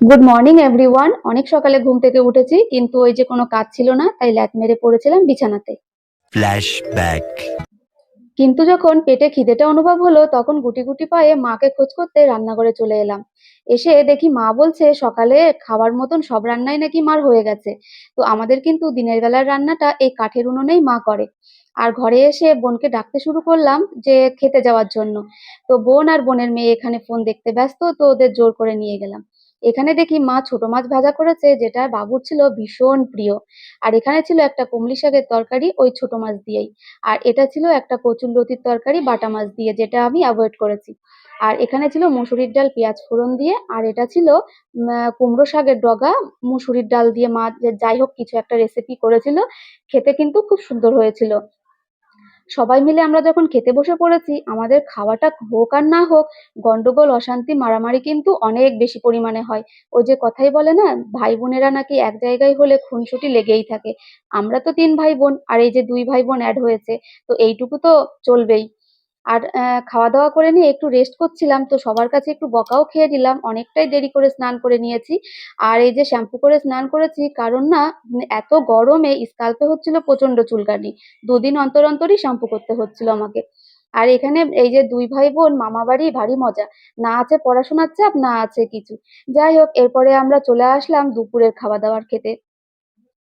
Good morning everyone অনেক সকালে ঘুম থেকে উঠেছি কিন্তু ওই যে কোনো কাজ ছিল না তাই ল্যাট মেরে পড়েছিলাম বিছানাতে। Flashback. কিন্তু যখন পেটে খিদেটা অনুভব হলো তখন গুটি গুটি পায়ে মাকে খোঁজ করতে রান্নাঘরে চলে এলাম। এসে দেখি মা বলছে সকালে খাওয়ার মতন সব রান্নাই নাকি মার হয়ে গেছে। তো আমাদের কিন্তু দিনের বেলার রান্নাটা এই কাঠের উনুনেই মা করে। আর ঘরে এসে বোনকে ডাকতে শুরু করলাম যে খেতে যাওয়ার জন্য। তো বোন আর বোনের মেয়ে এখানে ফোন দেখতে ব্যস্ত তো ওদের জোর করে নিয়ে গেলাম। এখানে দেখি মা ছোট মাছ ভাজা করেছে, যেটা বাবুর ছিল ভীষণ প্রিয়। আর এখানে ছিল একটা কমলি শাকের তরকারি ওই ছোট মাছ দিয়েই। আর এটা ছিল একটা কচুরলতির তরকারি, বাটা মাছ দিয়ে, যেটা আমি অ্যাভয়েড করেছি। আর এখানে ছিল মুসুরির ডাল, পেঁয়াজ ফোড়ন দিয়ে, আর এটা ছিল কুমড়ো শাকের ডগা, মুসুরির ডাল দিয়ে মা যাই হোক কিছু একটা রেসিপি করেছিল, খেতে কিন্তু খুব সুন্দর হয়েছিল। সবাই মিলে আমরা যখন খেতে বসে পড়েছি, আমাদের খাওয়াটা হোক আর না হোক, গন্ডগোল, অশান্তি, মারামারি কিন্তু অনেক বেশি পরিমাণে হয়। ওই যে কথাই বলে না ভাই বোনেরা নাকি এক জায়গায় হলে খুনসুটি লেগেই থাকে। আমরা তো তিন ভাই বোন আর এই যে দুই ভাই বোন অ্যাড হয়েছে, তো এইটুকু তো চলবেই। আর খাওয়া দাওয়া করে নিয়ে একটু রেস্ট করছিলাম, তো সবার কাছে একটু বকাও খেয়ে দিলাম অনেকটাই দেরি করে স্নান করে নিয়েছি। আর এই যে শ্যাম্পু করে স্নান করেছি, কারণ না এত গরমে স্কাল্পে হচ্ছিল প্রচণ্ড চুলকানি। দুদিন অন্তর অন্তরই শ্যাম্পু করতে হচ্ছিল আমাকে। আর এখানে এই যে দুই ভাই বোন মামা বাড়ি ভারী মজা। না আছে পড়াশোনার চাপ, না আছে কিছু। যাই হোক, এরপরে আমরা চলে আসলাম দুপুরের খাওয়া দাওয়ার খেতে।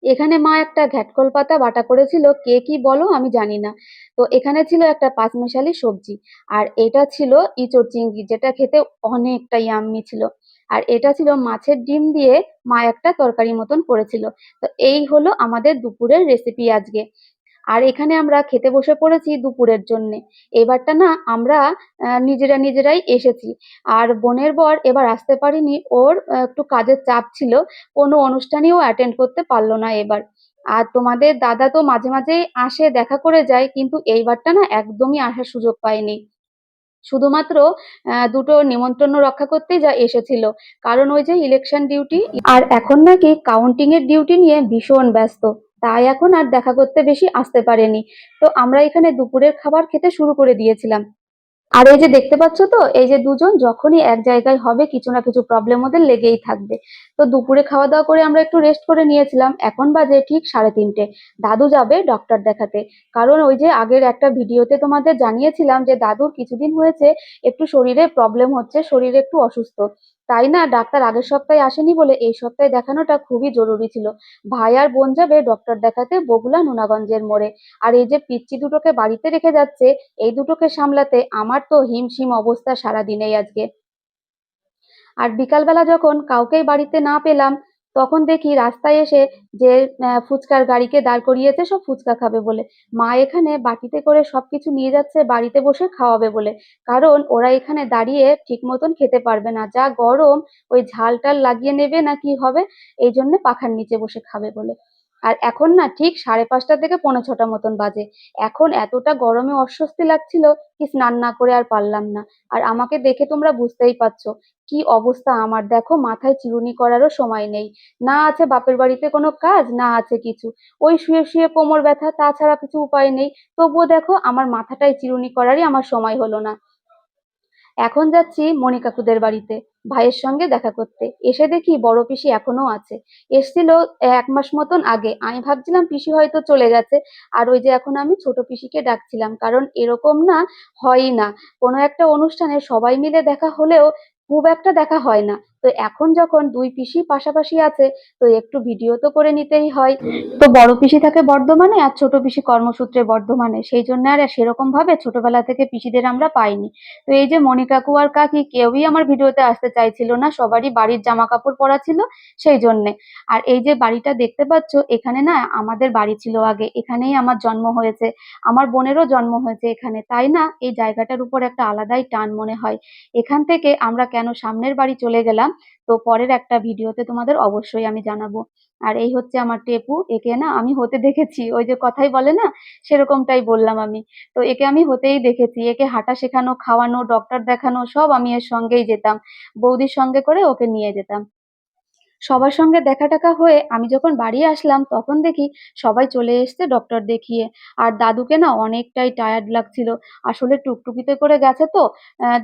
এখানে মা একটা ঘ্যাটকল পাতা বাটা করেছিল। কে কি বলো আমি জানি না। তো এখানে ছিল একটা পাঁচমিশালি সবজি। আর এটা ছিল ইঁচড় চিংড়ি, যেটা খেতে অনেকটা ইয়াম্মি ছিল। আর এটা ছিল মাছের ডিম দিয়ে মা একটা তরকারি মতন করেছিল। তো এই হলো আমাদের দুপুরের রেসিপি আজকে। আর এখানে আমরা খেতে বসে পড়েছি দুপুরের জন্যে। এবারটা না আমরা নিজেরা নিজেরাই এসেছি। আর বোনের বর এবার আসতে পারিনি, ওর একটু কাজের চাপ ছিল, কোনো অনুষ্ঠানেও অ্যাটেন্ড করতে পারল না এবার। আর তোমাদের দাদা তো মাঝে মাঝেই আসে, দেখা করে যায়, কিন্তু এইবারটা না একদমই আসার সুযোগ পায়নি। শুধুমাত্র দুটো নিমন্ত্রণ রক্ষা করতেই যা এসেছিল। কারণ ওই যে ইলেকশন ডিউটি আর এখন নাকি কাউন্টিং এর ডিউটি নিয়ে ভীষণ ব্যস্ত। তাই এখন আর দেখা করতে বেশি আসতে পারেনি। তো আমরা এখানে দুপুরের খাবার খেতে শুরু করে দিয়েছিলাম। আর এই যে দেখতে পাচ্ছ তো, এই যে দুজন যখনই এক জায়গায় হবে, কিছু না কিছু প্রবলেম ওদের লেগেই থাকবে। তো দুপুরে খাওয়া দাওয়া করে আমরা একটু রেস্ট করে নিয়েছিলাম। এখন বাজে ঠিক সাড়ে তিনটে। দাদু যাবে ডক্টর দেখাতে। কারণ ওই যে আগের একটা ভিডিওতে তোমাদের জানিয়েছিলাম যে, দাদুর কিছুদিন হয়েছে, একটু শরীরে প্রবলেম হচ্ছে, শরীরে একটু অসুস্থ। তাই না? ডাক্তার আগের সপ্তাহে আসেনি বলে এই সপ্তাহে দেখানোটা খুবই জরুরি ছিল। ভাই আর বোন যাবে ডক্টর দেখাতে বগুলা নোনাগঞ্জের মোড়ে। আর এই যে পিচ্চি দুটোকে বাড়িতে রেখে যাচ্ছে, এই দুটোকে সামলাতে আমার তো হিমশিম অবস্থা সারাদিনেই আজকে। আর বিকালবেলা যখন কাউকেই বাড়িতে না পেলাম তখন দেখি রাস্তায় এসে যে ফুচকার গাড়িকে দাঁড় করিয়েছে, সব ফুচকা খাবে বলে। মা এখানে বাটিতে করে সবকিছু নিয়ে যাচ্ছে, বাড়িতে বসে খাওয়াবে বলে। কারণ ওরা এখানে দাঁড়িয়ে ঠিক মতন খেতে পারবে না। যা গরম, ওই ঝাল টাল লাগিয়ে নেবে না কি হবে? এই জন্য পাখার নিচে বসে খাবে বলে। আর এখন না ঠিক সাড়ে পাঁচটা থেকে পৌনে ছটা মতন বাজে। এখন এতটা গরমে অস্বস্তি লাগছিল কি স্নান না করে আর পারলাম না। আর আমাকে দেখে তোমরা বুঝতেই পারছ কি অবস্থা আমার। দেখো মাথায় চিরুনি করারও সময় নেই। না আছে বাপের বাড়িতে কোনো কাজ, না আছে কিছু। ওই শুয়ে শুয়ে কোমর ব্যথা, তাছাড়া কিছু উপায় নেই। তবুও দেখো আমার মাথাটায় চিরুনি করারই আমার সময় হলো না। এখন যাচ্ছি মণি কাকুদের বাড়িতে, ভাইয়ের সঙ্গে দেখা করতে। এসে দেখি বড় পিসি এখনও আছে। এসছিল এক মাস মতন আগে। আমি ভাবছিলাম পিসি হয়তো চলে গেছে। আর ওই যে এখন আমি ছোট পিসিকে ডাকছিলাম। কারণ এরকম না, হয়ই না। কোনো একটা অনুষ্ঠানে সবাই মিলে দেখা হলেও খুব একটা দেখা হয় না। তো এখন যখন দুই পিসি পাশাপাশি আছে, তো একটু ভিডিও তো করে নিতেই হয়। তো বড় পিসি থাকে বর্ধমানে আর ছোট পিসি কর্মসূত্রে বর্ধমানে। সেই জন্য আর সেরকম ভাবে ছোটবেলা থেকে পিসিদের আমরা পাইনি। তো এই যে মনি কাকু আর কাকি কেউই আমার ভিডিওতে আসতে চাইছিল না, সবারই বাড়ির জামা কাপড় পরা ছিল সেই জন্যে। আর এই যে বাড়িটা দেখতে পাচ্ছ, এখানে না আমাদের বাড়ি ছিল আগে, এখানেই আমার জন্ম হয়েছে। আমার বোনেরও জন্ম হয়েছে এখানে। তাই না, এই জায়গাটার উপর একটা আলাদাই টান মনে হয়। এখান থেকে আমরা কেন সামনের বাড়ি চলে গেলাম? তো পরের একটা ভিডিওতে তোমাদের অবশ্যই আমি জানাব। আর এই হচ্ছে আমার টেপু। একে না আমি হতে দেখেছি। ওই যে কথাই বলে না, সেরকমটাই বললাম আমি। তো একে আমি হতেই দেখেছি। একে হাঁটা শেখানো, খাওয়ানো ডক্টর দেখানো, সব আমি এর সঙ্গেই যেতাম। বৌদির সঙ্গে করে ওকে নিয়ে যেতাম। সবার সঙ্গে দেখা টেকা হয়ে আমি যখন বাড়ি আসলাম, তখন দেখি সবাই চলে এসছে ডক্টর দেখিয়ে। আর দাদুকে না অনেকটাই টায়ার্ড লাগছিল। আসলে টুকটুকিতে করে গেছে তো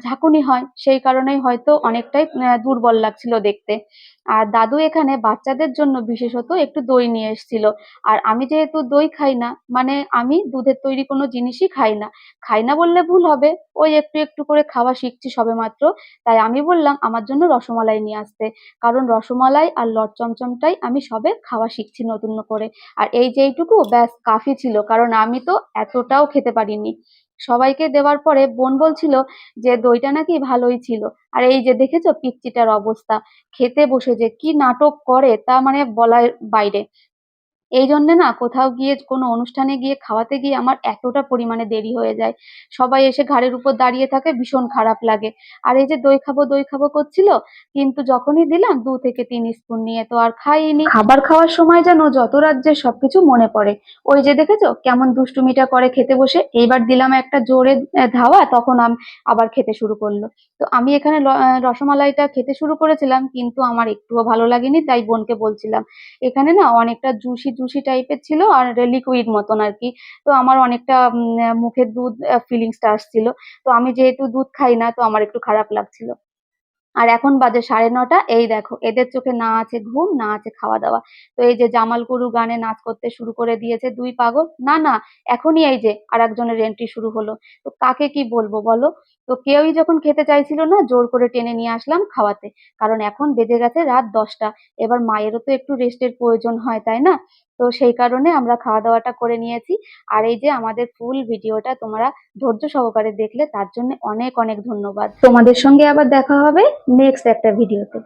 ঝাঁকুনি হয়। সেই কারণেই হয়তো অনেকটাই দুর্বল লাগছিল দেখতে। আর দাদু এখানে বাচ্চাদের জন্য বিশেষত একটু দই নিয়ে এসেছিল। আর আমি যেহেতু দই খাই না মানে আমি দুধের তৈরি কোনো জিনিসই খাই না। খাই না বললে ভুল হবে। ওই একটু একটু করে খাওয়া শিখছি সবেমাত্র। তাই আমি বললাম, আমার জন্য রসমালাই নিয়ে আসতে। কারণ রসমালাই আর লট চমচমটাই আমি সবে খাওয়া শিখছি নতুন করে। আর এই যে এইটুকু, ব্যাস, কাফি ছিল, কারণ আমি তো এতটাও খেতে পারিনি। সবাইকে দেওয়ার পরে বোন বলছিল যে, দইটা নাকি ভালোই ছিল। আর এই যে দেখেছ পিচ্চিটার অবস্থা, খেতে বসে যে কি নাটক করে তা মানে বলার বাইরে। এই জন্য না কোথাও গিয়ে কোনো অনুষ্ঠানে গিয়ে খাওয়াতে গিয়ে আমার এতটা পরিমাণে দেরি হয়ে যায়। সবাই এসে ঘাড়ের উপর দাঁড়িয়ে থাকে, ভীষণ খারাপ লাগে। আর এই যে দই খাব দই খাব করছিল, কিন্তু যখনই দিলাম দু থেকে তিন স্পুন নিয়ে তো আর খাইনি। খাবার খাওয়ার সময় যেন যত রাজ্যের সবকিছু মনে পড়ে। ওই যে দেখেছ, কেমন দুষ্টুমিটা করে খেতে বসে। এইবার দিলাম একটা জোরে ধাওয়া, তখন আম- আবার খেতে শুরু করল। তো আমি এখানে রসমালাইটা খেতে শুরু করেছিলাম, কিন্তু আমার একটুও ভালো লাগেনি, তাই বোনকে বলছিলাম, এখানে না অনেকটা জুসি জুসি টাইপের ছিল আর লিকুইড মতন আর কি। তো আমার অনেকটা মুখের দুধ ফিলিংসটা আসছিল। তো আমি যেহেতু দুধ খাই না, তো আমার একটু খারাপ লাগছিল। আর এখন বাজে সাড়ে নটা, এই দেখো, এদের চোখে না আছে ঘুম, না আছে খাওয়া দাওয়া তো এই যে জামাল গুরু গানে নাচ করতে শুরু করে দিয়েছে দুই পাগল, না না, এখনই এই যে আর একজনের এন্ট্রি শুরু হলো। তো কাকে কি বলব বলো? তো কেউই যখন খেতে চাইছিল না, জোর করে টেনে নিয়ে আসলাম খাওয়াতে। কারণ এখন বেজে গেছে রাত দশটা। এবার মায়েরও তো একটু রেস্টের প্রয়োজন হয়, তাই না? তো সেই কারণে আমরা খাওয়া দাওয়াটা করে নিয়েছি। আর এই যে আমাদের ফুল ভিডিওটা তোমরা ধৈর্য সহকারে দেখলে, তার জন্য অনেক অনেক ধন্যবাদ। তোমাদের সঙ্গে আবার দেখা হবে নেক্সট একটা ভিডিওতে।